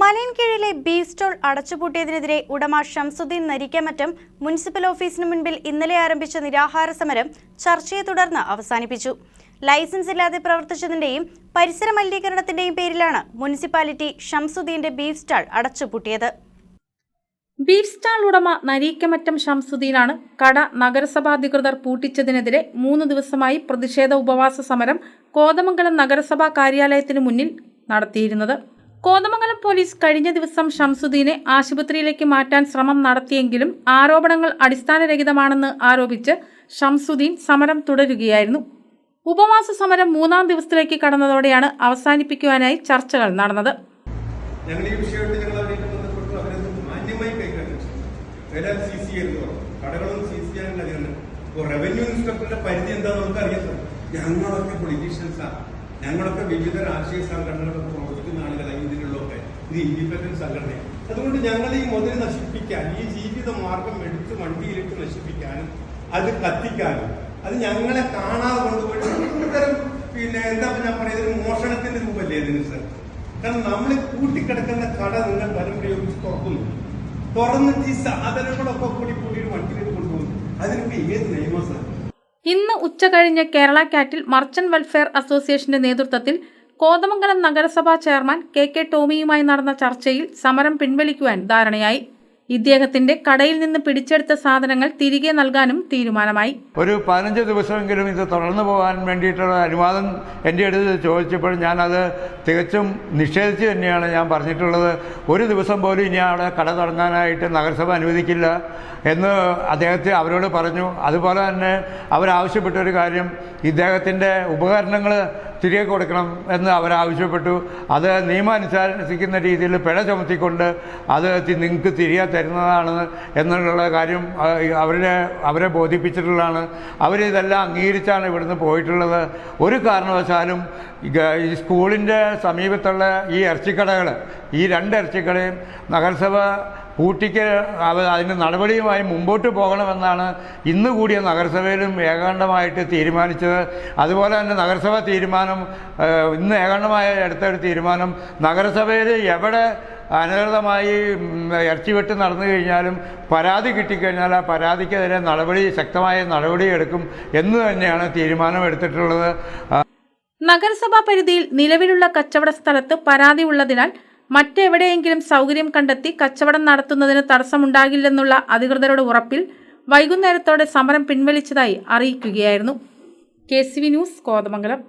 മലയൻകീഴിലെ beef stall അടച്ചുപൂട്ടിയതിനെതിരെ ഉടമ Shamsuddin നരിക്കമറ്റം municipal ഓഫീസിന് മുൻപിൽ ഇന്നലെ ആരംഭിച്ച നിരാഹാര സമരം ചർച്ചയെ തുടർന്ന് അവസാനിപ്പിച്ചു. ലൈസൻസ് ഇല്ലാതെ പ്രവർത്തിച്ചതിന്റെയും പരിസര മലിനീകരണത്തിന്റെയും പേരിലാണ് മുനിസിപ്പാലിറ്റി ഷംസുദ്ദീന്റെ ബീഫ് സ്റ്റാൾ അടച്ചുപൂട്ടിയത്. ബീഫ് സ്റ്റാൾ ഉടമ നരീക്കമറ്റം ഷംസുദ്ദീനാണ് കട നഗരസഭാധികൃതർ പൂട്ടിച്ചതിനെതിരെ മൂന്ന് ദിവസമായി പ്രതിഷേധ ഉപവാസ സമരം കോതമംഗലം നഗരസഭാ കാര്യാലയത്തിന് മുന്നിൽ നടത്തിയിരുന്നത്. കോതമംഗലം പോലീസ് കഴിഞ്ഞ ദിവസം ഷംസുദ്ദീനെ ആശുപത്രിയിലേക്ക് മാറ്റാൻ ശ്രമം നടത്തിയെങ്കിലും ആരോപണങ്ങൾ അടിസ്ഥാനരഹിതമാണെന്ന് ആരോപിച്ച് ഷംസുദ്ദീൻ സമരം തുടരുകയായിരുന്നു. ഉപവാസ സമരം മൂന്നാം ദിവസത്തിലേക്ക് കടന്നതോടെയാണ് അവസാനിപ്പിക്കുവാനായി ചർച്ചകൾ നടന്നത്. ഈ ഞങ്ങൾ മാന്യമായി കൈകാര്യം കടകളും പരിധി ഞങ്ങളൊക്കെ പൊളിറ്റീഷ്യൻസാണ് ഞങ്ങളൊക്കെ വിവിധ രാഷ്ട്രീയ സംഘടനകളൊക്കെ പ്രവർത്തിക്കുന്ന ആളുകളാണ് ഇത് ഇൻഡിപെൻഡന്റ് സംഘടനയാണ് അതുകൊണ്ട് ഞങ്ങൾ ഈ മുതൽ നശിപ്പിക്കാൻ ഈ ജീവിത മാർഗം എടുത്ത് വണ്ടിയിലിട്ട് നശിപ്പിക്കാനും അത് കത്തിക്കാനും അത് ഞങ്ങളെ കാണാതെ കൊണ്ടുപോയി ഇത്തരം പിന്നെ എന്താ ഞാൻ പറയുന്നത് മോഷണത്തിന്റെ രൂപമല്ലേ ഇതിന് സർ? കാരണം നമ്മൾ കൂട്ടിക്കിടക്കുന്ന കട നിങ്ങൾ ബലം പ്രയോഗിച്ച് തുറക്കുന്നു. തുറന്നിട്ട് ഈ സാധനങ്ങളൊക്കെ കൂടി കൂടി വണ്ടിയിലേക്ക് കൊണ്ടുപോകുന്നു അതിനൊക്കെ ഏത് നിയമം സർ? ഇന്ന് ഉച്ച കഴിഞ്ഞ് കേരള കാറ്റിൽ മർച്ചന്റ് വെൽഫെയർ അസോസിയേഷന്റെ നേതൃത്വത്തിൽ കോതമംഗലം നഗരസഭാ ചെയർമാൻ കെ കെ ടോമിയുമായി നടന്ന ചർച്ചയിൽ സമരം പിൻവലിക്കുവാൻ ധാരണയായി. ഇദ്ദേഹത്തിന്റെ കടയിൽ നിന്ന് പിടിച്ചെടുത്ത സാധനങ്ങൾ തിരികെ നൽകാനും തീരുമാനമായി. ഒരു പതിനഞ്ച് ദിവസമെങ്കിലും ഇത് തുടർന്നു പോകാൻ വേണ്ടിയിട്ടുള്ള അനുവാദം എന്റെ അടുത്ത് ചോദിച്ചപ്പോൾ ഞാനത് തികച്ചും നിഷേധിച്ചു തന്നെയാണ് ഞാൻ പറഞ്ഞിട്ടുള്ളത്. ഒരു ദിവസം പോലും ഇനി അവിടെ കട തുടങ്ങാനായിട്ട് നഗരസഭ അനുവദിക്കില്ല എന്ന് അദ്ദേഹത്തെ അവരോട് പറഞ്ഞു. അതുപോലെ തന്നെ അവരാവശ്യപ്പെട്ട ഒരു കാര്യം ഇദ്ദേഹത്തിന്റെ ഉപകരണങ്ങൾ തിരികെ കൊടുക്കണം എന്ന് അവരാവശ്യപ്പെട്ടു അത് നിയമാനുസരിക്കുന്ന രീതിയിൽ പിഴ ചുമത്തിക്കൊണ്ട് അത് നിങ്ങൾക്ക് തിരികെ തരുന്നതാണ് എന്നുള്ള കാര്യം അവരെ അവരെ ബോധിപ്പിച്ചിട്ടുള്ളതാണ്. അവരിതെല്ലാം അംഗീകരിച്ചാണ് ഇവിടുന്ന് പോയിട്ടുള്ളത്. ഒരു കാരണവശാലും ഈ സ്കൂളിന്റെ സമീപത്തുള്ള ഈ ഇറച്ചിക്കടകൾ ഈ രണ്ട് ഇറച്ചിക്കടയും നഗരസഭ പൂട്ടിക്ക് അതിന് നടപടിയുമായി മുമ്പോട്ട് പോകണമെന്നാണ് ഇന്ന് കൂടിയ നഗരസഭയിലും ഏകാണ്ഡമായിട്ട് തീരുമാനിച്ചത്. അതുപോലെ തന്നെ നഗരസഭ തീരുമാനം ഇന്ന് ഏകാണ്ഡമായ എടുത്ത ഒരു തീരുമാനം നഗരസഭയിൽ എവിടെ അനധികൃതമായി ഇറച്ചിവെട്ട് ഇറച്ചി വെട്ട് നടന്നു കഴിഞ്ഞാലും പരാതി കിട്ടിക്കഴിഞ്ഞാൽ ആ പരാതിക്കെതിരെ നടപടി ശക്തമായ നടപടി എടുക്കും എന്ന് തന്നെയാണ് തീരുമാനമെടുത്തിട്ടുള്ളത് നഗരസഭാ പരിധിയിൽ നിലവിലുള്ള കച്ചവട സ്ഥലത്ത് പരാതി ഉള്ളതിനാൽ മറ്റെവിടെയെങ്കിലും സൗകര്യം കണ്ടെത്തി കച്ചവടം നടത്തുന്നതിന് തടസ്സമുണ്ടാകില്ലെന്നുള്ള അധികൃതരുടെ ഉറപ്പിൽ വൈകുന്നേരത്തോടെ സമരം പിൻവലിച്ചതായി അറിയിക്കുകയായിരുന്നു കെ ന്യൂസ് കോതമംഗലം.